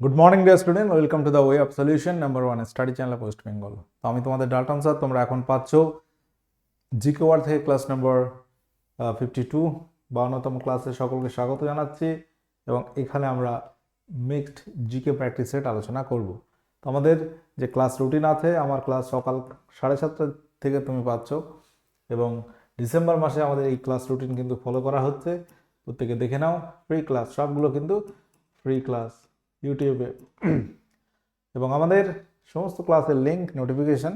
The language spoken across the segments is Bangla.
Good morning dear student welcome to the way of solution number one study channel West Bengal তো আমি তোমাদের ডালটন স্যার তোমরা এখন পাচ্ছ জিকে ওয়ার্ড থেকে ক্লাস নাম্বার ফিফটি টু বাউন্নতম ক্লাসে সকলকে স্বাগত জানাচ্ছি এবং এখানে আমরা মিক্সড জিকে প্র্যাকটিস সেট আলোচনা করব। তো আমাদের যে ক্লাস রুটিন আছে, আমার ক্লাস সকাল সাড়ে সাতটা থেকে তুমি পাচ্ছ এবং ডিসেম্বর মাসে আমাদের এই ক্লাস রুটিন কিন্তু ফলো করা হচ্ছে। প্রত্যেকে দেখে নাও ফ্রি ক্লাস সবগুলো কিন্তু ফ্রি ক্লাস ইউটিউবে। এবং আমাদের সমস্ত ক্লাসের লিঙ্ক নোটিফিকেশন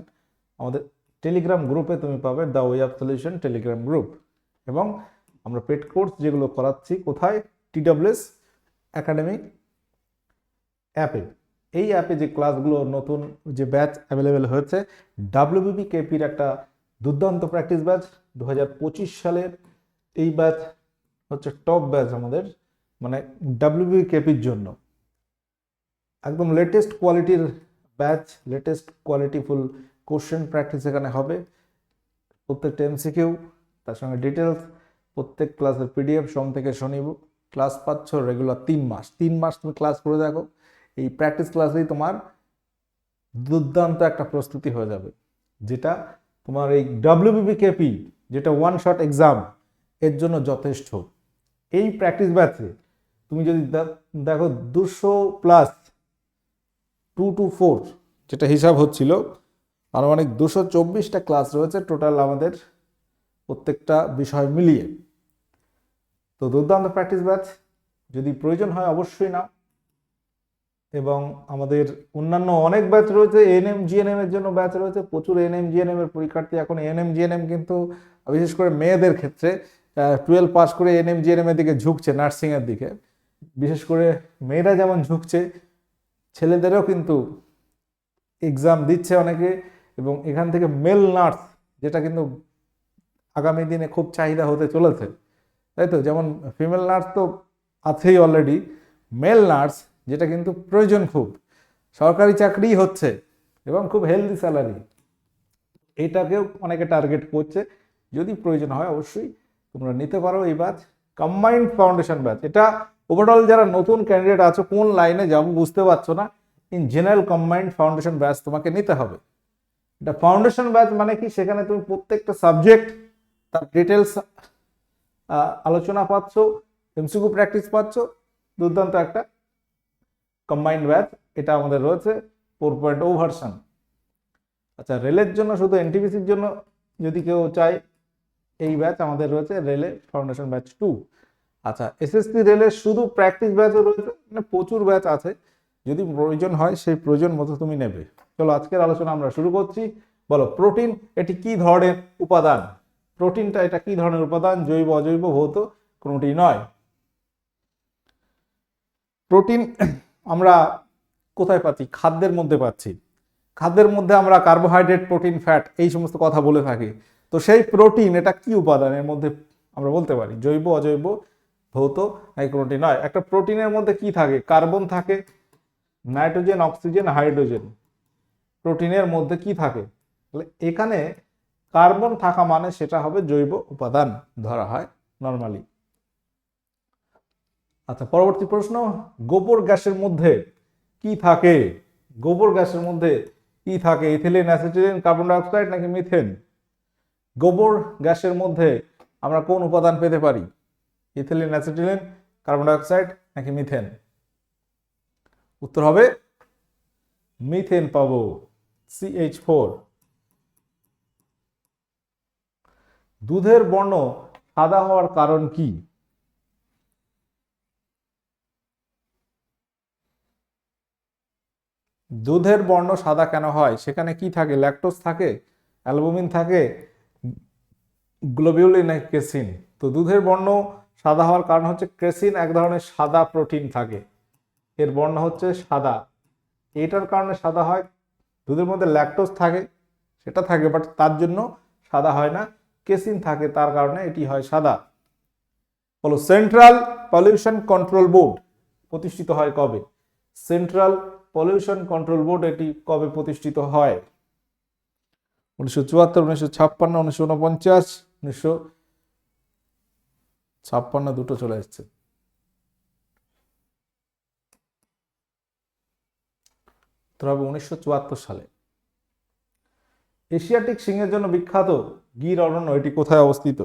আমাদের টেলিগ্রাম গ্রুপে তুমি পাবে the way of solution Telegram group এবং আমরা পেড কোর্স যেগুলো করাচ্ছি কোথায়? টিডাব্লিউএস একাডেমিক অ্যাপে এই অ্যাপে যে ক্লাসগুলো নতুন যে ব্যাচ অ্যাভেলেবেল হয়েছে ডাব্লিউবিপি কেপির একটা দুর্দান্ত প্র্যাকটিস ব্যাচ দু হাজার পঁচিশ সালের এই ব্যাচ হচ্ছে টপ ব্যাচ আমাদের মানে ডাব্লিউবিপি কেপির জন্য। একদম লেটেস্ট কোয়ালিটির batch latest qualityful question practice এখানে হবে। প্রত্যেকটা এমসিকিউ তার সঙ্গে ডিটেলস প্রত্যেক ক্লাসের পিডিএফ সোম থেকে শনি ক্লাস পাচ্ছ রেগুলার তিন মাস। তিন মাস তুমি ক্লাস করে দেখো, এই প্র্যাকটিস ক্লাসেই তোমার দুর্দান্ত একটা প্রস্তুতি হয়ে যাবে। যেটা তোমার এই ডাব্লিউবিপি কেপি যেটা ওয়ান শট এক্সাম এর জন্য যথেষ্ট। এই প্র্যাকটিস ব্যাচে তুমি যদি দেখো দুশো প্লাস টু টু ফোর, যেটা হিসাব হচ্ছিল, আনুমানিক দুশো চব্বিশটা ক্লাস রয়েছে টোটাল আমাদের প্রত্যেকটা বিষয় মিলিয়ে। তো দুর্দান্ত প্র্যাকটিস ব্যাচ যদি প্রয়োজন হয় অবশ্যই না এবং আমাদের অন্যান্য অনেক ব্যাচ রয়েছে এএনএম জিএনএম এর জন্য ব্যাচ রয়েছে, প্রচুর এএনএম জিএনএম এর পরীক্ষার্থী এখন এএনএম জিএনএম কিন্তু, বিশেষ করে মেয়েদের ক্ষেত্রে টুয়েলভ পাস করে এএনএম জিএনএম এর দিকে ঝুঁকছে নার্সিংয়ের দিকে। বিশেষ করে মেয়েরা যেমন ঝুঁকছে ছেলেদেরও কিন্তু এক্সাম দিচ্ছে অনেকে এবং এখান থেকে মেল নার্স যেটা কিন্তু আগামী দিনে খুব চাহিদা হতে চলেছে, তাই তো? যেমন ফিমেল নার্স তো আছেই অলরেডি মেল নার্স যেটা কিন্তু প্রয়োজন খুব। সরকারি চাকরি হচ্ছে এবং খুব হেলদি স্যালারি এটাকেও অনেকে টার্গেট করছে। যদি প্রয়োজন হয় অবশ্যই তোমরা নিতে পারো এই ব্যাচ কম্বাইন্ড ফাউন্ডেশন ব্যাচ এটা ওভারঅল যারা নতুন ক্যান্ডিডেট আছো, কোন লাইনে যাব বুঝতে পারছ না in general combined foundation batch তোমাকে নিতে হবে। এটা ফাউন্ডেশন ব্যাচ মানে কি? সেখানে তুমি প্রত্যেকটা সাবজেক্ট তার ডিটেলস আলোচনা পাচ্ছ এমসিকিউ প্র্যাকটিস পাচ্ছ, দুর্দান্ত একটা কম্বাইন্ড ব্যাচ এটা আমাদের রয়েছে ফোর পয়েন্ট ও আচ্ছা রেলের জন্য, শুধু এনটিপিসির জন্য যদি কেউ চায়, এই ব্যাচ আমাদের রয়েছে রেলে ফাউন্ডেশন ব্যাচ টু আচ্ছা এসএসসি রেলের শুধু প্র্যাকটিস ব্যাচও রয়েছে মানে প্রচুর ব্যাচ আছে। যদি প্রয়োজন হয়, সেই প্রয়োজন মতো তুমি নেবে। চলো, আজকের আলোচনা আমরা শুরু করছি। বলো প্রোটিন এটি কি ধরনের উপাদান? প্রোটিনটা এটা কি ধরনের উপাদান? জৈব, অজৈব, ভৌত, কোনোটি নয়। প্রোটিন আমরা কোথায় পাচ্ছি? খাদ্যের মধ্যে পাচ্ছি। খাদ্যের মধ্যে আমরা কার্বোহাইড্রেট প্রোটিন ফ্যাট এই সমস্ত কথা বলে থাকি। তো সেই প্রোটিন এটা কি উপাদান? এর মধ্যে আমরা বলতে পারি, জৈব, অজৈব ভৌত কোনোটি নয়। একটা প্রোটিনের মধ্যে কি থাকে? কার্বন থাকে, নাইট্রোজেন, অক্সিজেন, হাইড্রোজেন। প্রোটিনের মধ্যে কি থাকে? তাহলে এখানে কার্বন থাকা মানে সেটা হবে জৈব উপাদান ধরা হয় নর্মালি আচ্ছা পরবর্তী প্রশ্ন, গোবর গ্যাসের মধ্যে কি থাকে? গোবর গ্যাসের মধ্যে কি থাকে? ইথিলিন, অ্যাসিটিলিন, কার্বন ডাইঅক্সাইড নাকি মিথেন? গোবর গ্যাসের মধ্যে আমরা কোন উপাদান পেতে পারি? ইথিলিন অ্যাসিটিলিন, কার্বন ডাইঅক্সাইড নাকি মিথেন? উত্তর হবে মিথেন পাবো সিএইচ ফোর দুধের বর্ণ সাদা হওয়ার কারণ কি? দুধের বর্ণ সাদা কেন হয়? সেখানে কি থাকে? ল্যাকটোজ থাকে, অ্যালবুমিন থাকে, গ্লোবিউলিন নাকি ক্রেসিন তো দুধের বর্ণ সাদা হওয়ার কারণ হচ্ছে ক্রেসিন এক ধরনের সাদা প্রোটিন থাকে। এর বর্ণ হচ্ছে সাদা। এটার কারণে সাদা হয়, দুধের মধ্যে ল্যাকটোজ থাকে, সেটা থাকে বাট তার জন্য সাদা হয় না। কেসিন থাকে, তার কারণে এটি হয় সাদা। বলো সেন্ট্রাল পলিউশন কন্ট্রোল বোর্ড প্রতিষ্ঠিত হয় কবে? সেন্ট্রাল পলিউশন কন্ট্রোল বোর্ড এটি কবে প্রতিষ্ঠিত হয়? উনিশশো চুয়াত্তর, উনিশশো ছাপ্পান্ন, উনিশশো উনপঞ্চাশ উনিশশো ছাপ্পান্ন দুটো চলে এসছে হবে উনিশশো সালে। এশিয়াটিক সিংহের জন্য বিখ্যাত গির অরণ্য এটি কোথায় অবস্থিত?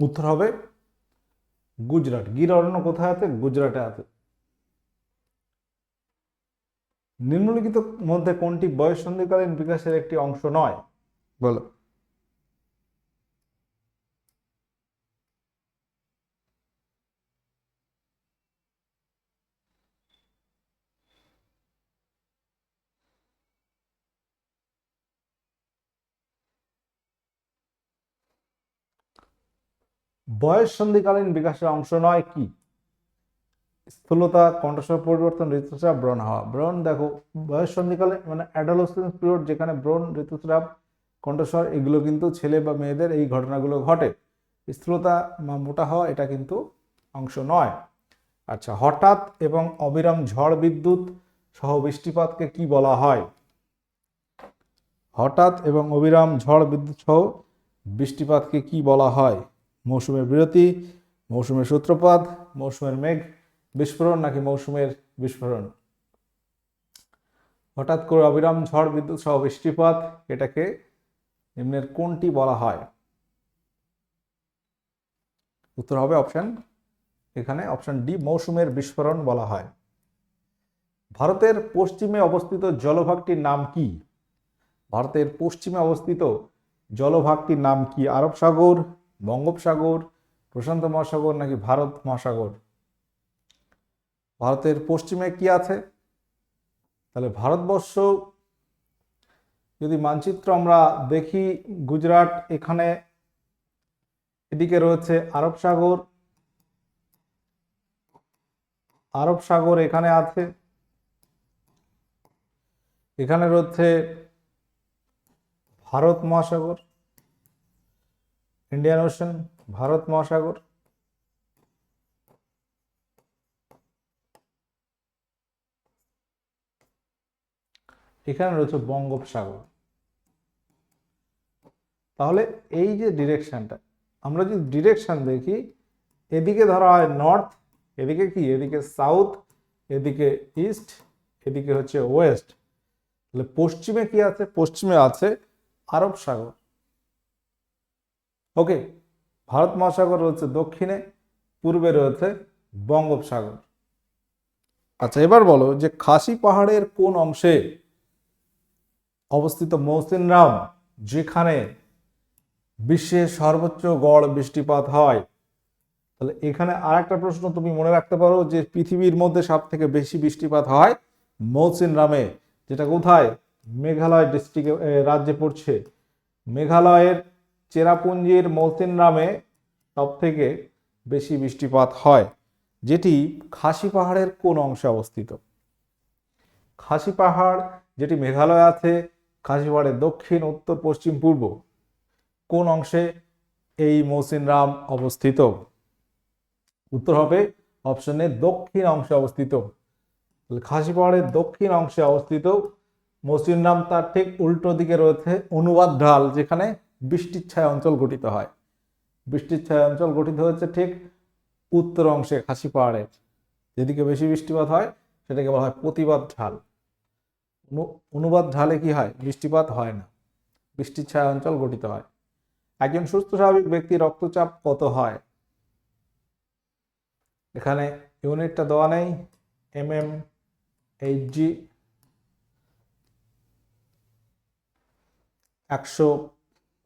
উত্তর হবে গুজরাট। গির অরণ্য কোথায় আছে? গুজরাটে আছে। নিম্নলিখিত মধ্যে কোনটি বয়স সন্ধিকালীন বিকাশের একটি অংশ নয়? বলো। বয়স সন্ধিকালীন বিকাশের অংশ নয় কি? স্থূলতা, কণ্ঠস্বর পরিবর্তন, ঋতুস্রাব, ব্রণ হওয়া। ব্রণ দেখো, বয়স সন্ধিকালে মানে অ্যাডোলসেন্স পিরিয়ড যেখানে ব্রণ, ঋতুস্রাব, কণ্ঠস্বর, এগুলো কিন্তু ছেলে বা মেয়েদের এই ঘটনাগুলো ঘটে। স্থূলতা বা মোটা হওয়া এটা কিন্তু অংশ নয়। আচ্ছা হঠাৎ এবং অবিরাম ঝড় বিদ্যুৎ সহ বৃষ্টিপাতকে কি বলা হয়? হঠাৎ এবং অবিরাম ঝড় বিদ্যুৎ সহ বৃষ্টিপাতকে কি বলা হয়? মৌসুমের বিরতি, মৌসুমের সূত্রপাত, মৌসুমের মেঘ, বিস্ফোরণ নাকি মৌসুমের বিস্ফোরণ? হঠাৎ করে অবিরাম ঝড় বিদ্যুৎ সহ বৃষ্টিপাত, এটাকে নিম্নের কোনটি বলা হয়? উত্তর হবে অপশন, এখানে অপশন ডি, মৌসুমের বিস্ফোরণ বলা হয়। ভারতের পশ্চিমে অবস্থিত জলভাগটির নাম কি? ভারতের পশ্চিমে অবস্থিত জলভাগটির নাম কি আরব সাগর বঙ্গোপসাগর, প্রশান্ত মহাসাগর নাকি ভারত মহাসাগর? ভারতের পশ্চিমে কি আছে? তাহলে ভারতবর্ষ, যদি মানচিত্র আমরা দেখি, গুজরাট এখানে, এদিকে রয়েছে আরব সাগর। আরব সাগর এখানে আছে। এখানে রয়েছে ভারত মহাসাগর। ইন্ডিয়ান ওশান ভারত মহাসাগর এখানে রয়েছে বঙ্গোপসাগর। তাহলে এই যে ডিরেকশনটা আমরা যদি ডিরেকশন দেখি, এদিকে ধরা হয় নর্থ এদিকে কি? এদিকে সাউথ এদিকে ইস্ট এদিকে হচ্ছে ওয়েস্ট তাহলে পশ্চিমে কি আছে? পশ্চিমে আছে আরব সাগর। ওকে, ভারত মহাসাগর রয়েছে দক্ষিণে, পূর্বে রয়েছে বঙ্গোপসাগর। আচ্ছা এবার বলো যে খাসি পাহাড়ের কোন অংশে অবস্থিত মৌসিনরাম যেখানে বিশ্বের সর্বোচ্চ গড় বৃষ্টিপাত হয়? তাহলে এখানে আর একটা প্রশ্ন তুমি মনে রাখতে পারো যে পৃথিবীর মধ্যে সব থেকে বেশি বৃষ্টিপাত হয় মৌসিনরামে যেটা কোথায়? মেঘালয় ডিস্ট্রিক্টে রাজ্যে পড়ছে। মেঘালয়ের চেরাপুঞ্জির মৌসিন নামে সব থেকে বেশি বৃষ্টিপাত হয়, যেটি খাসি পাহাড়ের কোন অংশে অবস্থিত। খাসি পাহাড়, যেটি মেঘালয় আছে, খাসি পাহাড়ের দক্ষিণ, উত্তর, পশ্চিম, পূর্ব, কোন অংশে এই মৌসিনরাম অবস্থিত? উত্তর হবে অপশনে দক্ষিণ অংশে অবস্থিত। খাসি পাহাড়ের দক্ষিণ অংশে অবস্থিত মৌসিনরাম তার ঠিক উল্টো দিকে রয়েছে, অনুবাদ ঢাল, যেখানে বৃষ্টির ছায়া অঞ্চল গঠিত হয়। বৃষ্টির ছায়া অঞ্চল গঠিত হচ্ছে ঠিক উত্তর অংশে খাসি পাহাড়ের। যেদিকে বেশি বৃষ্টিপাত হয়, সেটাকে বলা হয় প্রতিবাদ ঢাল। অনু- অনুবাদ ঢালে কি হয়? বৃষ্টিপাত হয় না। বৃষ্টির ছায়া অঞ্চল গঠিত হয়। একজন সুস্থ স্বাভাবিক ব্যক্তির রক্তচাপ কত হয়? এখানে ইউনিটটা দেওয়া নেই। এম এম এইচ জি একশো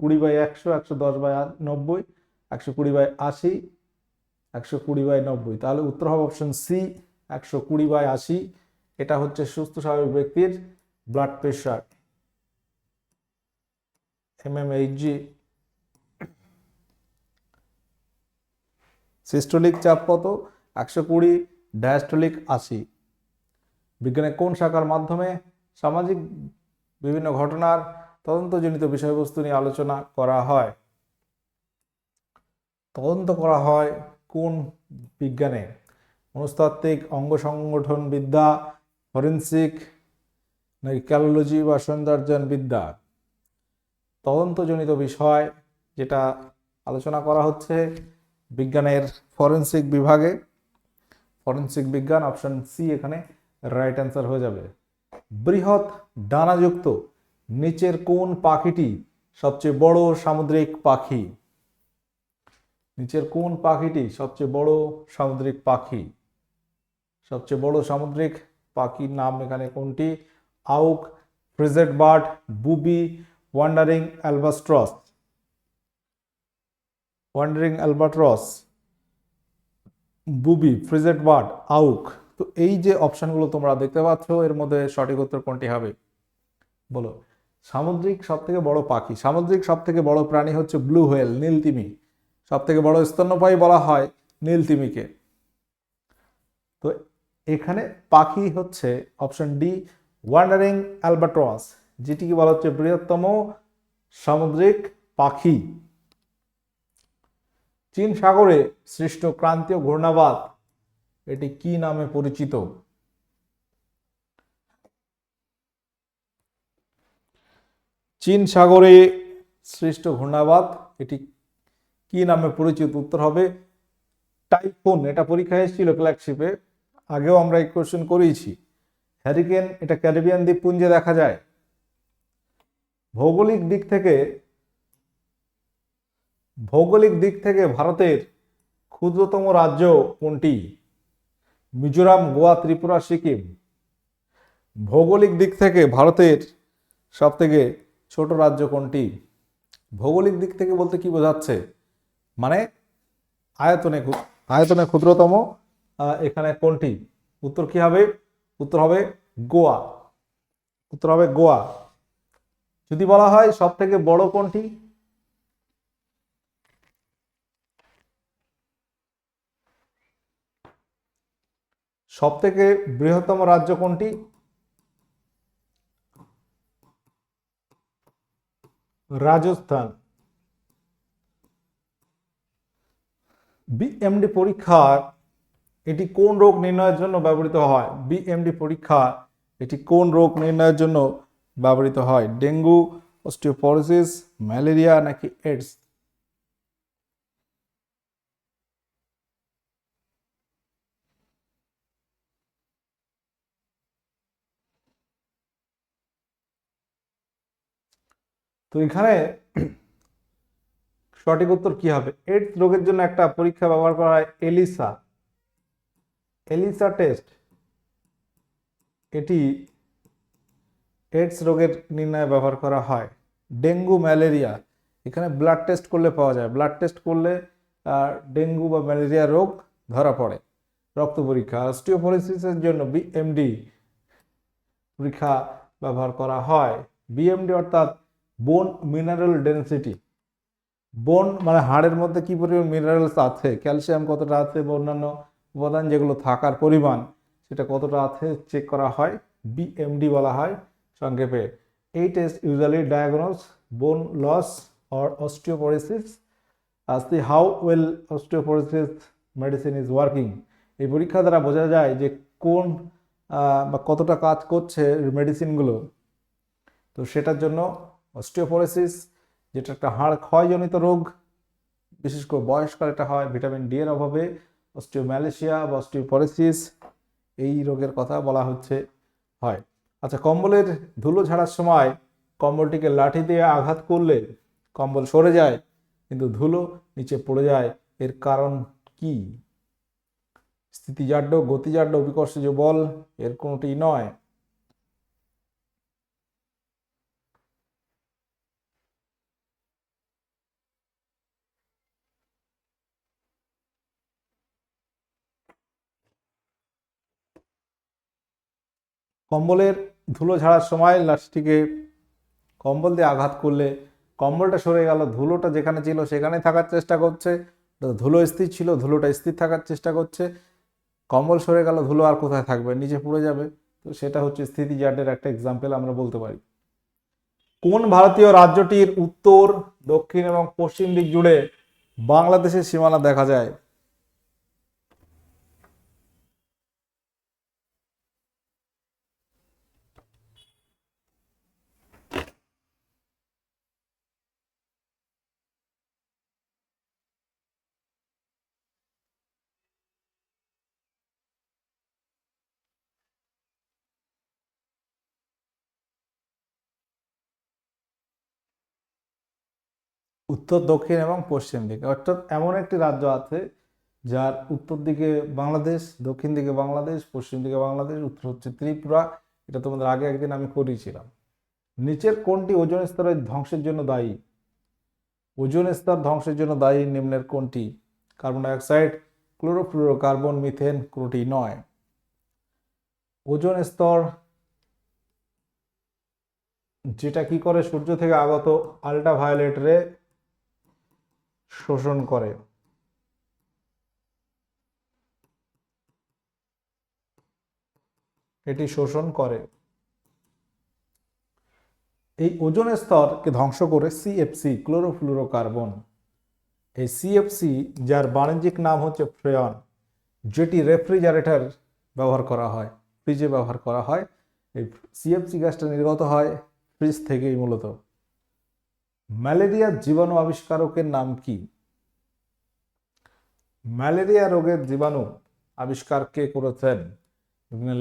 কুড়ি বাই একশো একশো দশ বাই নব্বই, একশো কুড়ি বাই আশি, একশো কুড়ি বাই নব্বই। তাহলে উত্তর হবে অপশন সি একশো কুড়ি বাই আশি। এটা হচ্ছে সুস্থ স্বাভাবিক ব্যক্তির blood pressure M M H G systolic চাপ কত? একশো কুড়ি ডায়াস্টোলিক আশি। বিজ্ঞানের কোন শাখার মাধ্যমে সামাজিক বিভিন্ন ঘটনার তদন্তজনিত বিষয়বস্তু নিয়ে আলোচনা করা হয়। তদন্ত করা হয় কোন বিজ্ঞানে? মনস্তাত্ত্বিক অঙ্গ সংগঠন বিদ্যা ফরেন্সিক ক্যালোলজি বা সৌন্দর্যায়ন বিদ্যা তদন্তজনিত বিষয় যেটা আলোচনা করা হচ্ছে বিজ্ঞানের ফরেন্সিক বিভাগে। ফরেন্সিক বিজ্ঞান অপশন সি এখানে রাইট অ্যান্সার হয়ে যাবে। বৃহৎ ডানাযুক্ত নিচের কোন পাখিটি সবচেয়ে বড় সামুদ্রিক পাখি? নিচের কোন পাখিটি সবচেয়ে বড় সামুদ্রিক পাখি? সবচেয়ে বড় সামুদ্রিক পাখির নাম এখানে কোনটি? Auk frigate bird booby, wandering albatross. Wandering albatross booby frigate bird auk. তো এই যে অপশনগুলো তোমরা দেখতে পাচ্ছ, এর মধ্যে সঠিক উত্তর কোনটি হবে? বলো। সামুদ্রিক সব থেকে বড় পাখি। সামুদ্রিক সব থেকে বড় প্রাণী হচ্ছে ব্লু হোয়েল নীলতিমি সব থেকে বড় স্তন্যপায়ী বলা হয় নীলতিমিকে তো এখানে পাখি হচ্ছে অপশন ডি ওয়ান্ডারিং অ্যালবাট্রস, যেটিকে বলা হচ্ছে বৃহত্তম সামুদ্রিক পাখি। চীন সাগরে সৃষ্ট ক্রান্তীয় ঘূর্ণাবাত, এটি কি নামে পরিচিত? চীন সাগরে সৃষ্ট ঘূর্ণাবাত, এটি কি নামে পরিচিত উত্তর হবে? টাইফুন, এটা পরীক্ষায় এসেছিল ফ্ল্যাগশিপে, আগেও আমরা এই কোয়েশ্চেন করেইছি। হ্যারিকেন এটা ক্যারিবিয়ান দ্বীপপুঞ্জে দেখা যায়। ভৌগোলিক দিক থেকে, ভৌগোলিক দিক থেকে ভারতের ক্ষুদ্রতম রাজ্য কোনটি? মিজোরাম, গোয়া, ত্রিপুরা, সিকিম। ভৌগোলিক দিক থেকে ভারতের সব থেকে ছোট রাজ্য কোনটি? ভৌগোলিক দিক থেকে বলতে কি বোঝাচ্ছে? মানে আয়তনে আয়তনে ক্ষুদ্রতম এখানে কোনটি? উত্তর কি হবে? উত্তর হবে গোয়া। উত্তর হবে গোয়া। যদি বলা হয় সব থেকে বড় কোনটি? সব থেকে বৃহত্তম রাজ্য কোনটি? রাজস্থান। বিএমডি পরীক্ষার এটি কোন রোগ নির্ণয়ের জন্য ব্যবহৃত হয়? বিএমডি পরীক্ষা, এটি কোন রোগ নির্ণয়ের জন্য ব্যবহৃত হয়? ডেঙ্গু, অস্টিওপরোসিস, ম্যালেরিয়া নাকি এডস তো এখানে সঠিক উত্তর কি হবে? এইডস রোগের জন্য একটা পরীক্ষা ব্যবহার করা হয় এলিসা। ELISA test. এটি এইডস রোগের নির্ণয়ে ব্যবহার করা হয়। Dengue, malaria. এখানে ব্লাড টেস্ট করলে পাওয়া যায়। ব্লাড টেস্ট করলে ডেঙ্গু বা ম্যালেরিয়া রোগ ধরা পড়ে। রক্ত পরীক্ষা। অস্টিওপোরোসিসের জন্য বিএমডি পরীক্ষা ব্যবহার করা হয়। বিএমডি অর্থাৎ বোন মিনারেল ডেনসিটি বোন মানে হাড়ের মধ্যে কি পরিমাণ মিনারেলস আছে? ক্যালসিয়াম কতটা আছে বা অন্যান্য উপাদান যেগুলো থাকার পরিমাণ, সেটা কতটা আছে চেক করা হয় বিএমডি বলা হয় সংক্ষেপে। এই test usually diagnose bone loss or osteoporosis as the how well osteoporosis medicine is working এই পরীক্ষা দ্বারা বোঝা যায় যে কোন বা কতটা কাজ করছে মেডিসিনগুলো তো সেটার জন্য অস্টিওপোরোসিস, যেটা একটা হাড় ক্ষয়জনিত রোগ, বিশেষ করে বয়সকালে এটা হয়, ভিটামিন ডি এর অভাবে, অস্টিওম্যালেশিয়া বা অস্টিওপোরোসিস, এই রোগের কথা বলা হচ্ছে, হয়। আচ্ছা কম্বলের ধুলো ঝাড়ার সময় কম্বলটিকে লাঠি দিয়ে আঘাত করলে কম্বল সরে যায়, কিন্তু ধুলো নিচে পড়ে যায়, এর কারণ কি? স্থিতিজাড্য, গতিজাড্য অভিকর্ষজ বল এর কোনোটি নয়। কম্বলের ধুলো ঝাড়ার সময় লাঠিটিকে কম্বল দিয়ে আঘাত করলে কম্বলটা সরে গেল, ধুলোটা যেখানে ছিল সেখানে থাকার চেষ্টা করছে। ধুলো স্থির ছিল, ধুলোটা স্থির থাকার চেষ্টা করছে। কম্বল সরে গেল, ধুলো আর কোথায় থাকবে? নিচে পড়ে যাবে। তো সেটা হচ্ছে স্থিতি জাটের একটা এক্সাম্পল আমরা বলতে পারি। কোন ভারতীয় রাজ্যটির উত্তর, দক্ষিণ এবং পশ্চিম দিক জুড়ে বাংলাদেশের সীমানা দেখা যায়? উত্তর, দক্ষিণ এবং পশ্চিম দিকে। অর্থাৎ এমন একটি রাজ্য আছে যার উত্তর দিকে বাংলাদেশ, দক্ষিণ দিকে বাংলাদেশ, পশ্চিম দিকে বাংলাদেশ, উত্তর হচ্ছে ত্রিপুরা। এটা তোমাদের আগে একদিন আমি করিয়েছিলাম। নিচের কোনটি ওজন স্তরের ধ্বংসের জন্য দায়ী? ওজন স্তর ধ্বংসের জন্য দায়ী নিম্নের কোনটি? কার্বন ডাইঅক্সাইড, ক্লোরোফ্লুরোকার্বন, মিথেন কোনটি নয়। ওজন স্তর যেটা কি করে সূর্য থেকে আগত আল্ট্রাভায়োলেট রে শোষণ করে। এটি শোষণ করে। এই ওজন স্তরকে ধ্বংস করে সিএফসি ক্লোরোফ্লুরোকার্বন। এই সিএফসি যার বাণিজ্যিক নাম হচ্ছে ফ্রেয়ন, যেটি রেফ্রিজারেটর ব্যবহার করা হয়, ফ্রিজে ব্যবহার করা হয়। এই সিএফসি গ্যাসটা নির্গত হয় ফ্রিজ থেকেই মূলত। ম্যালেরিয়ার জীবাণু আবিষ্কারকের নাম কি? ম্যালেরিয়া রোগের জীবাণু আবিষ্কার কে করেছেন?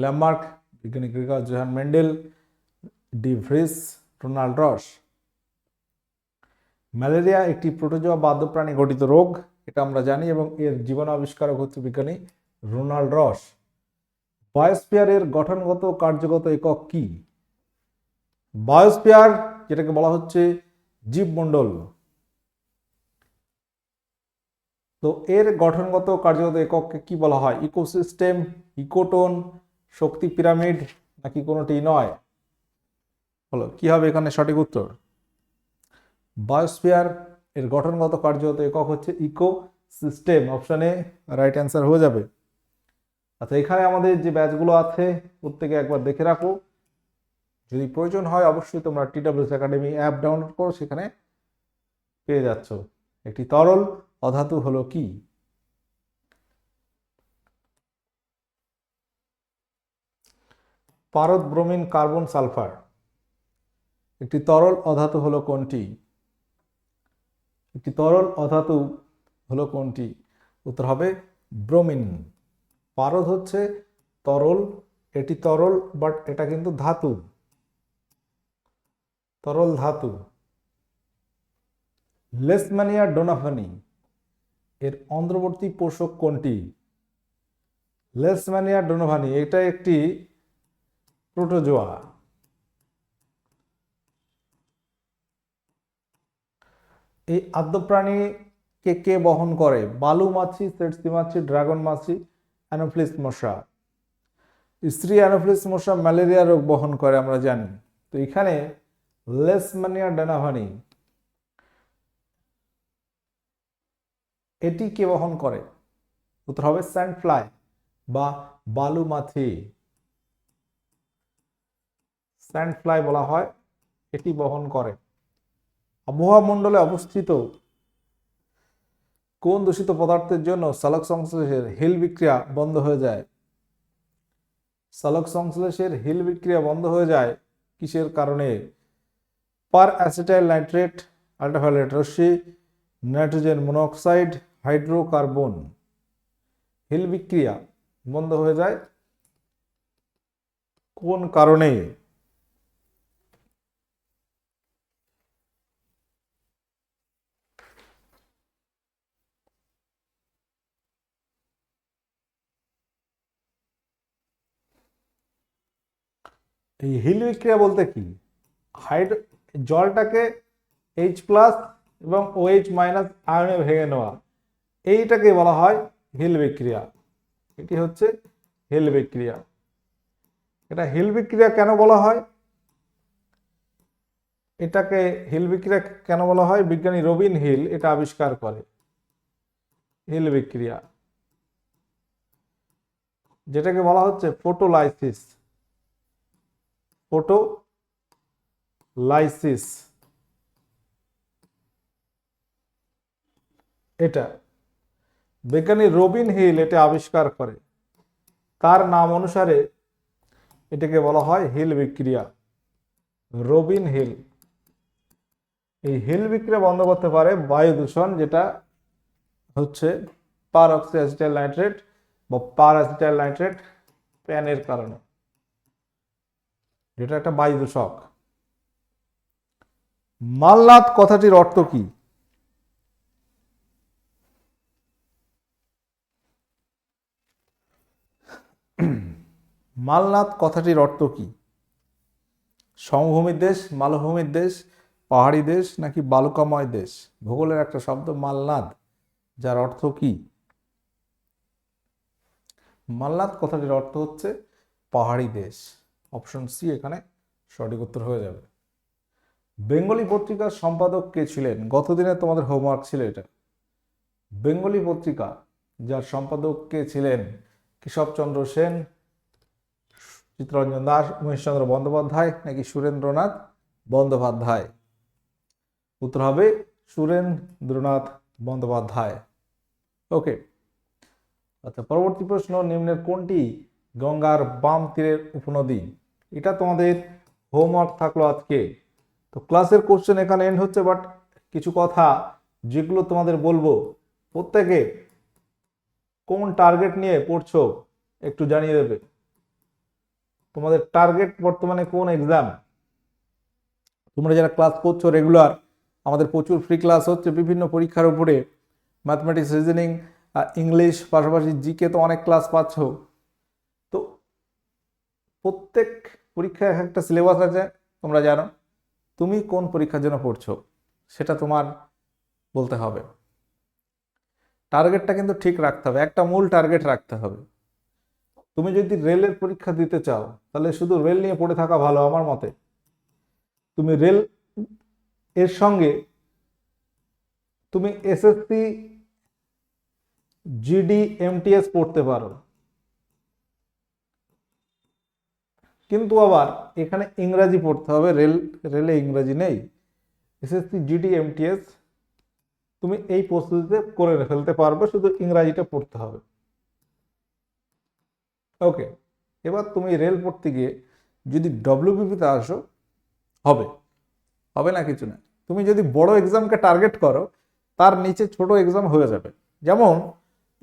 ল্যামার্ক বিজ্ঞানী Gregor Johann Mendel, de Vries, Ronald Ross. Malaria একটি প্রোটোজোয়া বাদ্যপ্রাণী ঘটিত রোগ, এটা আমরা জানি, এবং এর জীবাণু আবিষ্কারক হচ্ছে বিজ্ঞানী রোনাল্ড রস। বায়োস্ফিয়ারের গঠনগত কার্যগত একক কি? বায়োস্ফিয়ার, যেটাকে বলা হচ্ছে জীবমণ্ডল। তো এর গঠনগত কার্যগত একককে কি বলা হয়? ইকোসিস্টেম, ইকোটোন, শক্তি পিরামিড নাকি কোনোটি নয়? বলো, কি হবে এখানে সঠিক উত্তর? বায়োস্ফিয়ার এর গঠনগত কার্যগত একক হচ্ছে ইকো সিস্টেম অপশানে রাইট অ্যান্সার হয়ে যাবে। আচ্ছা এখানে আমাদের যে ব্যাচগুলো আছে, প্রত্যেকে একবার দেখে রাখো। যদি প্রয়োজন হয়, অবশ্যই তোমরা টিডাব্লিউএস একাডেমি অ্যাপ ডাউনলোড করো, সেখানে পেয়ে যাচ্ছ। একটি তরল অধাতু হলো কি? পারদ ব্রোমিন কার্বন সালফার। একটি তরল অধাতু হলো কোনটি? একটি তরল অধাতু হলো কোনটি? উত্তর হবে ব্রোমিন। পারদ হচ্ছে তরল, এটি তরল বাট এটা কিন্তু ধাতু। তরল ধাতু। লেসম্যানিয়া ডোনাফানি, এর অন্তর্বর্তী পোষক কোনটি? লেসম্যানিয়া ডোনোভানি এটা একটি প্রোটোজোয়া। এই আদ্যপ্রাণীকে কে বহন করে? বালু মাছি সেটসি মাছি, ড্রাগন মাছি, অ্যানোফ্লিস মশা। স্ত্রী অ্যানোফ্লিস মশা ম্যালেরিয়া রোগ বহন করে, আমরা জানি। তো এখানে লেসম্যানিয়া ডেনাভানি এটি কে বহন করে? উত্তর হবে স্যান্ডফ্লাই বা বালুমাথি। স্যান্ডফ্লাই বলা হয়, এটি বহন করে। আবহাওয়া মণ্ডলে অবস্থিত কোন দূষিত পদার্থের জন্য সালক সংশ্লেষের হিল বিক্রিয়া বন্ধ হয়ে যায়? সালক সংশ্লেষের হিল বিক্রিয়া বন্ধ হয়ে যায় কিসের কারণে? পার অ্যাসিটাইল নাইট্রেট আল্ট্রাভায়োলেট রশ্মি, নাইট্রোজেন মনোক্সাইড, হাইড্রোকার্বন। হিল বিক্রিয়া বন্ধ হয়ে যায়। কোন কারণে? এই হিল বিক্রিয়া বলতে কি? হাইড জলটাকে এইচ প্লাস এবং ওএইচ মাইনাস আয়নে ভেঙে নেওয়া। এইটাকে বলা হয় হিল বিক্রিয়া। এটি হচ্ছে হিল বিক্রিয়া। এটা হিল বিক্রিয়া কেন বলা হয়? এটাকে হিল বিক্রিয়া কেন বলা হয়? বিজ্ঞানী রবিন হিল এটা আবিষ্কার করে। হিল বিক্রিয়া। যেটাকে বলা হচ্ছে ফোটোলাইসিস ফোটোলাইসিস এটা। বিজ্ঞানী রবিন হিল এটা আবিষ্কার করে। তার নাম অনুসারে এটাকে বলা হয় হিল বিক্রিয়া। রবিন হিল। এই হিল বিক্রিয়া বন্ধ করতে পারে বায়ু দূষণ, যেটা হচ্ছে পার অক্সিঅ্যাসিটাইল নাইট্রেট বা পার অ্যাসিটাইল নাইট্রেট প্যানের কারণে। যেটা একটা বায়ু দূষক। মাল্লাদ কথাটির অর্থ কি? মালনাথ কথাটির অর্থ কি? সমভূমির দেশ, মালভূমির দেশ, পাহাড়ি দেশ নাকি বালুকাময় দেশ? ভূগোলের একটা শব্দ মালনাদ যার অর্থ কি? মালনাদ কথাটির অর্থ হচ্ছে পাহাড়ি দেশ। অপশন সি এখানে সঠিক উত্তর হয়ে যাবে। বেঙ্গলি পত্রিকার সম্পাদক কে ছিলেন? গতদিনে তোমাদের হোমওয়ার্ক ছিল এটা। বেঙ্গলি পত্রিকা, যার সম্পাদক কে ছিলেন? কেশবচন্দ্র সেন, চিত্তরঞ্জন দাস, উমেশচন্দ্র বন্দ্যোপাধ্যায়, নাকি সুরেন্দ্রনাথ বন্দ্যোপাধ্যায়? উত্তর হবে সুরেন্দ্রনাথ বন্দ্যোপাধ্যায়। ওকে আচ্ছা পরবর্তী প্রশ্ন, নিম্নের কোনটি গঙ্গার বাম তীরের উপনদী? এটা তোমাদের হোমওয়ার্ক থাকল আজকে। তো ক্লাসের কোশ্চেন এখানে এন্ড হচ্ছে বাট কিছু কথা যেগুলো তোমাদের বলব। প্রত্যেকে কোন টার্গেট নিয়ে পড়ছো একটু জানিয়ে দেবে। তোমাদের টার্গেট বর্তমানে কোন এক্সাম তোমরা যারা ক্লাস করছ রেগুলার আমাদের প্রচুর ফ্রি ক্লাস হচ্ছে, বিভিন্ন পরীক্ষার উপরে। ম্যাথমেটিক্স রিজনিং ইংলিশ পাশাপাশি জিকে তো অনেক ক্লাস পাচ্ছ। তো প্রত্যেক পরীক্ষায় একটা সিলেবাস আছে, তোমরা জানো। তুমি কোন পরীক্ষার জন্য পড়ছো? সেটা তোমার বলতে হবে। টার্গেটটা কিন্তু ঠিক রাখতে হবে। একটা মূল টার্গেট রাখতে হবে। তুমি যদি রেলের পরীক্ষা দিতে চাও, তাহলে শুধু রেল নিয়ে পড়ে থাকা ভালো আমার মতে। তুমি রেল, এর সঙ্গে তুমি এসএসসি, জিডি, এমটিএস পড়তে পারো। কিন্তু আবার এখানে ইংরাজি পড়তে হবে, রেল, রেলে ইংরাজি নেই। এসএসসি জিডি এমটিএস তুমি এই প্রস্তুতিতে করে ফেলতে পারবে, শুধু ইংরাজিটা পড়তে হবে। ওকে এবার তুমি রেল পড়তে গিয়ে যদি ডব্লিউবিপিতে আসো, হবে হবে না কিছু না। তুমি যদি বড় এক্সামকে টার্গেট করো, তার নিচে ছোট এক্সাম হয়ে যাবে। যেমন,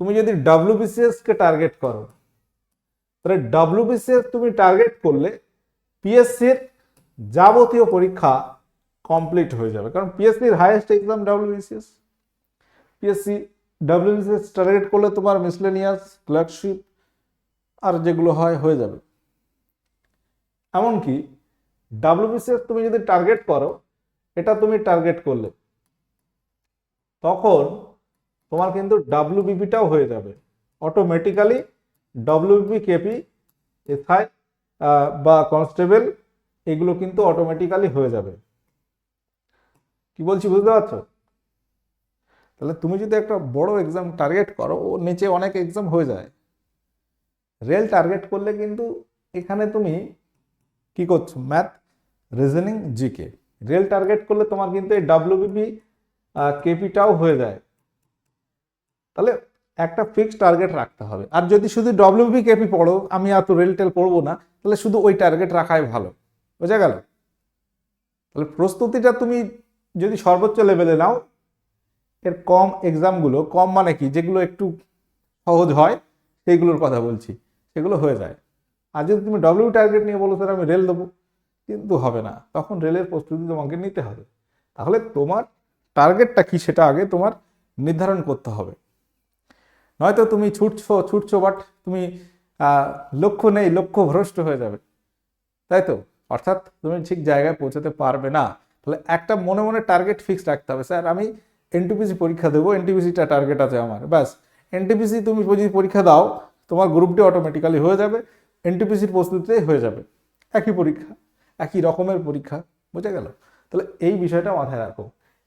তুমি যদি ডাব্লিউবিসিএসকে টার্গেট করো তাহলে ডাব্লিউবিসিএস তুমি টার্গেট করলে পিএসসির যাবতীয় পরীক্ষা কমপ্লিট হয়ে যাবে। কারণ পিএসসির highest exam WBCS PSC WBCS target করলে তোমার মিসলেনিয়াস ক্লার্কশিপ আর যেগুলো হয় হয়ে যাবে। এমনকি ডাব্লিউবিসিএস তুমি যদি টার্গেট করো, এটা তুমি টার্গেট করলে, তখন তোমার কিন্তু ডাব্লিউবিপিটাও হয়ে যাবে। অটোমেটিক্যালি ডাব্লিউবিপি কেপি এসআই বা কনস্টেবল এগুলো কিন্তু অটোমেটিক্যালি হয়ে যাবে। কি বলছি, বুঝতে পারছ? তাহলে তুমি যদি একটা বড় এক্সাম টার্গেট করো, ও নিচে অনেক এক্সাম হয়ে যায়। রেল টার্গেট করলে কিন্তু এখানে তুমি কি করছ? Math reasoning GK rail target করলে তোমার কিন্তু এই ডাব্লিউবিপি কেপিটাও হয়ে যায়। তাহলে একটা ফিক্সড টার্গেট রাখতে হবে। আর যদি শুধু ডব্লিউবি কেপি পড়ো, আমি এত রেল টেল পড়ব না, তাহলে শুধু ওই টার্গেট রাখাই ভালো। বোঝা গেল? তাহলে প্রস্তুতিটা তুমি যদি সর্বোচ্চ লেভেলে নাও, এর কম এক্সামগুলো কম মানে কি? যেগুলো একটু সহজ হয়, সেইগুলোর কথা বলছি। সেগুলো হয়ে যায়। আর যদি তুমি ডব্লিউ টার্গেট নিয়ে বলো স্যার আমি রেল দেবো। কিন্তু হবে না। তখন রেলের প্রস্তুতি তোমাকে নিতে হবে। তাহলে তোমার টার্গেটটা কি, সেটা আগে তোমার নির্ধারণ করতে হবে। নয়তো তুমি ছুটছো ছুটছো বাট তুমি লক্ষ্য নেই, লক্ষ্য ভ্রষ্ট হয়ে যাবে। তাই তো? অর্থাৎ তুমি ঠিক জায়গায় পৌঁছাতে পারবে না। তাহলে একটা মনে মনে টার্গেট ফিক্স রাখতে হবে। স্যার, আমি এনটিপিসি পরীক্ষা দেবো এনটিপিসিটা টার্গেট আছে আমার। ব্যাস এনটিপিসি তুমি যদি পরীক্ষা দাও, তোমার গ্রুপটি অটোমেটিক্যালি হয়ে যাবে এনটিপিসির প্রস্তুতিতে হয়ে যাবে। একই পরীক্ষা, একই রকমের পরীক্ষা, বোঝা গেল? তাহলে এই বিষয়টা মাথায় রাখো।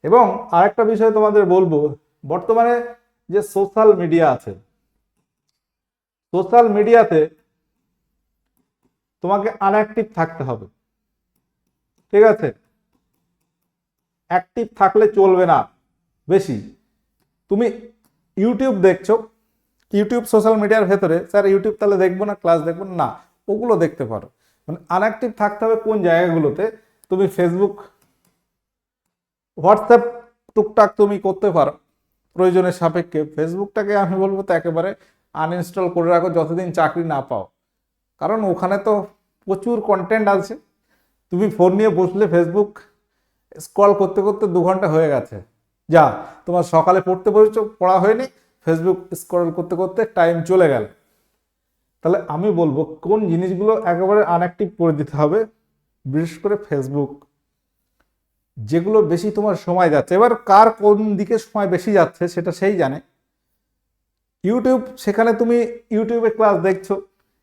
এবং আরেকটা বিষয় তোমাদের বলব, বর্তমানে যে সোশ্যাল মিডিয়া আছে। সোশ্যাল মিডিয়াতে তোমাকে আনঅ্যাক্টিভ থাকতে হবে। ঠিক আছে? অ্যাক্টিভ থাকলে চলবে না। বেশি। তুমি ইউটিউব দেখছ। ইউটিউব সোশ্যাল মিডিয়ার ভেতরে, স্যার, ইউটিউব তাহলে দেখব না, ক্লাস দেখব না। ওগুলো দেখতে পারো। মানে আনঅ্যাক্টিভ থাকতে হবে কোন জায়গাগুলোতে? তুমি ফেসবুক হোয়াটসঅ্যাপ টুকটাক তুমি করতে পারো। প্রয়োজনের সাপেক্ষে। ফেসবুকটাকে আমি বলব তো একেবারে আনইনস্টল করে রাখো যতদিন চাকরি না পাও। কারণ ওখানে তো প্রচুর কন্টেন্ট আছে। তুমি ফোন নিয়ে বসলে ফেসবুক স্ক্রল করতে করতে দু ঘণ্টা হয়ে গেছে। যা, তোমার সকালে পড়তে বসেছো, পড়া হয়নি, ফেসবুক স্ক্রল করতে করতে টাইম চলে গেল। তাহলে আমি বলব কোন জিনিসগুলো একেবারে আনঅ্যাক্টিভ করে দিতে হবে, বিশেষ করে ফেসবুক। যেগুলো বেশি তোমার সময় যাচ্ছে। এবার কার কোন দিকে সময় বেশি যাচ্ছে সেটা সেই জানে। ইউটিউব, সেখানে তুমি ইউটিউবে ক্লাস দেখছ,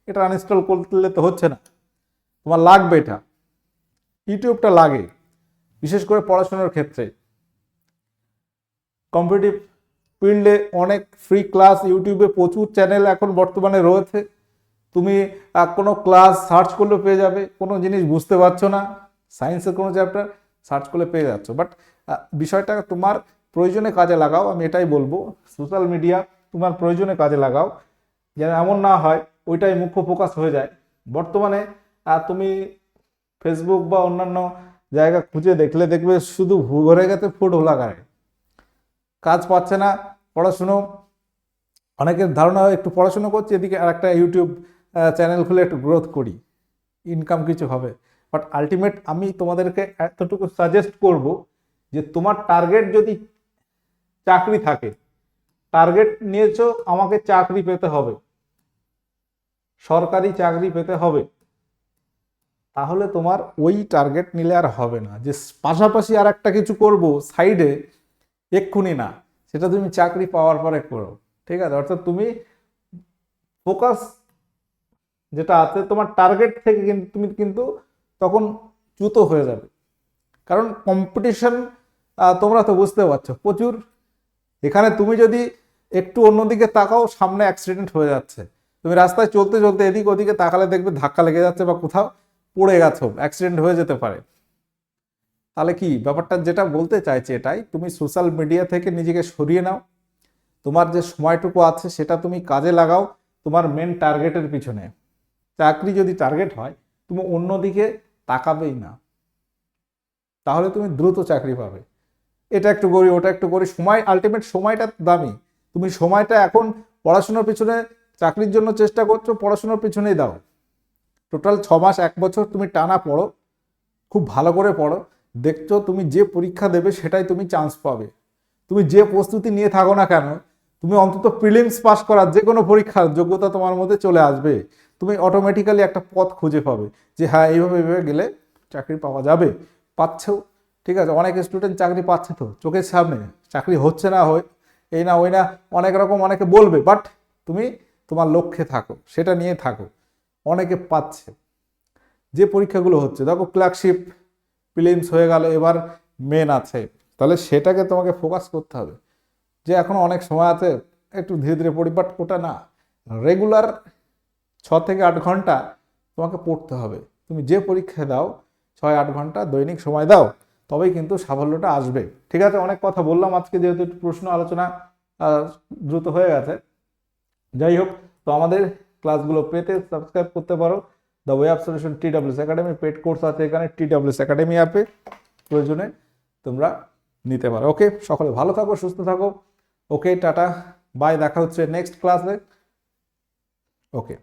এটা আনইনস্টল করলে তো হচ্ছে না। তোমার লাগবে এটা। ইউটিউবটা লাগে, বিশেষ করে পড়াশোনার ক্ষেত্রে। কম্পিটিভ ফিল্ডে অনেক ফ্রি ক্লাস ইউটিউবে প্রচুর চ্যানেল এখন বর্তমানে রয়েছে। তুমি কোনো ক্লাস সার্চ করলে পেয়ে যাবে, কোনো জিনিস বুঝতে পারছ না। সায়েন্সের কোনো চ্যাপ্টার সার্চ করলে পেয়ে যাচ্ছ। বাট বিষয়টা তোমার প্রয়োজনে কাজে লাগাও, আমি এটাই বলব। সোশ্যাল মিডিয়া তোমার প্রয়োজনে কাজে লাগাও। যেন এমন না হয়, ওইটাই মুখ্য ফোকাস হয়ে যায়। বর্তমানে তুমি ফেসবুক বা অন্যান্য জায়গা খুঁজে দেখলে দেখবে শুধু ঘরে গেছে ফুড লাগায়। কাজ পাচ্ছে না, পড়াশুনো। অনেকের ধারণা হয় একটু পড়াশুনো করছি, এদিকে আর একটা ইউটিউব চ্যানেল খুলে একটু গ্রোথ করি। ইনকাম কিছু হবে। বাট আলটিমেট আমি তোমাদেরকে এতটুকু সাজেস্ট করব যে তোমার টার্গেট যদি চাকরি থাকে টার্গেট নিয়েছো, আমাকে চাকরি পেতে হবে। সরকারি চাকরি পেতে হবে। তাহলে তোমার ওই টার্গেট নিলে আর হবে না। যে পাশাপাশি আর একটা কিছু করব সাইডে এক্ষুনি না। সেটা তুমি চাকরি পাওয়ার পরে করো। ঠিক আছে? অর্থাৎ তুমি ফোকাস যেটা আছে, তোমার টার্গেট থেকে কিন্তু তুমি কিন্তু তখন চ্যুত হয়ে যাবে। কারণ কম্পিটিশন তোমরা তো বুঝতে পারছ, প্রচুর। এখানে তুমি যদি একটু অন্যদিকে তাকাও, সামনে অ্যাক্সিডেন্ট হয়ে যাচ্ছে। তুমি রাস্তায় চলতে চলতে এদিক ওদিকে তাকালে দেখবে ধাক্কা লেগে যাচ্ছে বা কোথাও পড়ে গেছো অ্যাক্সিডেন্ট হয়ে যেতে পারে। তাহলে কি, ব্যাপারটা যেটা বলতে চাইছে এটাই, তুমি সোশ্যাল মিডিয়া থেকে নিজেকে সরিয়ে নাও। তোমার যে সময়টুকু আছে, সেটা তুমি কাজে লাগাও তোমার মেন টার্গেটের পিছনে। চাকরি যদি টার্গেট হয়, তুমি অন্যদিকে তাকাবেই না। তাহলে তুমি দ্রুত চাকরি পাবে। এটা একটু করি, ওটা একটু করি। সময় আলটিমেট সময়টা দামি। তুমি সময়টা এখন পড়াশোনার পিছনে চাকরির জন্য চেষ্টা করছ, পড়াশোনার পিছনেই দাও। টোটাল ছ মাস, এক বছর তুমি টানা পড়ো, খুব ভালো করে পড়ো। দেখছ তুমি যে পরীক্ষা দেবে সেটাই তুমি চান্স পাবে। তুমি যে প্রস্তুতি নিয়ে থাকো না কেন, তুমি অন্তত প্রিলিমস পাস করার যে কোনো পরীক্ষার যোগ্যতা তোমার মধ্যে চলে আসবে। তুমি অটোমেটিক্যালি একটা পথ খুঁজে পাবে যে হ্যাঁ এইভাবে এইভাবে গেলে চাকরি পাওয়া যাবে। পাচ্ছেও, ঠিক আছে? অনেক স্টুডেন্ট চাকরি পাচ্ছে তো, চোখের সামনে। চাকরি হচ্ছে না, হয় এই না, ওই না, অনেক রকম অনেকে বলবে বাট তুমি তোমার লক্ষ্যে থাকো, সেটা নিয়ে থাকো। অনেকে পাচ্ছে। যে পরীক্ষাগুলো হচ্ছে, দেখো ক্লার্কশিপ প্রিলিমস হয়ে গেল, এবার মেন আছে। তাহলে সেটাকে তোমাকে ফোকাস করতে হবে। যে এখন অনেক সময় আছে, একটু ধীরে ধীরে পড়ি বাট ওটা না। রেগুলার ছ থেকে আট ঘণ্টা তোমাকে পড়তে হবে। তুমি যে পরীক্ষায় দাও, ছয় আট ঘণ্টা দৈনিক সময় দাও, তবেই কিন্তু সাফল্যটা আসবে। ঠিক আছে, অনেক কথা বললাম আজকে, যেহেতু একটু প্রশ্ন আলোচনা দ্রুত হয়ে গেছে। যাই হোক, তো আমাদের ক্লাসগুলো পেতে সাবস্ক্রাইব করতে পারো। The way of solution T ডাব্লিউস academy paid course আছে এখানে টি ডাব্লিউস একাডেমি অ্যাপে প্রয়োজনে তোমরা নিতে পারো। ওকে সকলে ভালো থাকো, সুস্থ থাকো। ওকে টাটা বাই দেখা হচ্ছে নেক্সট ক্লাসে ওকে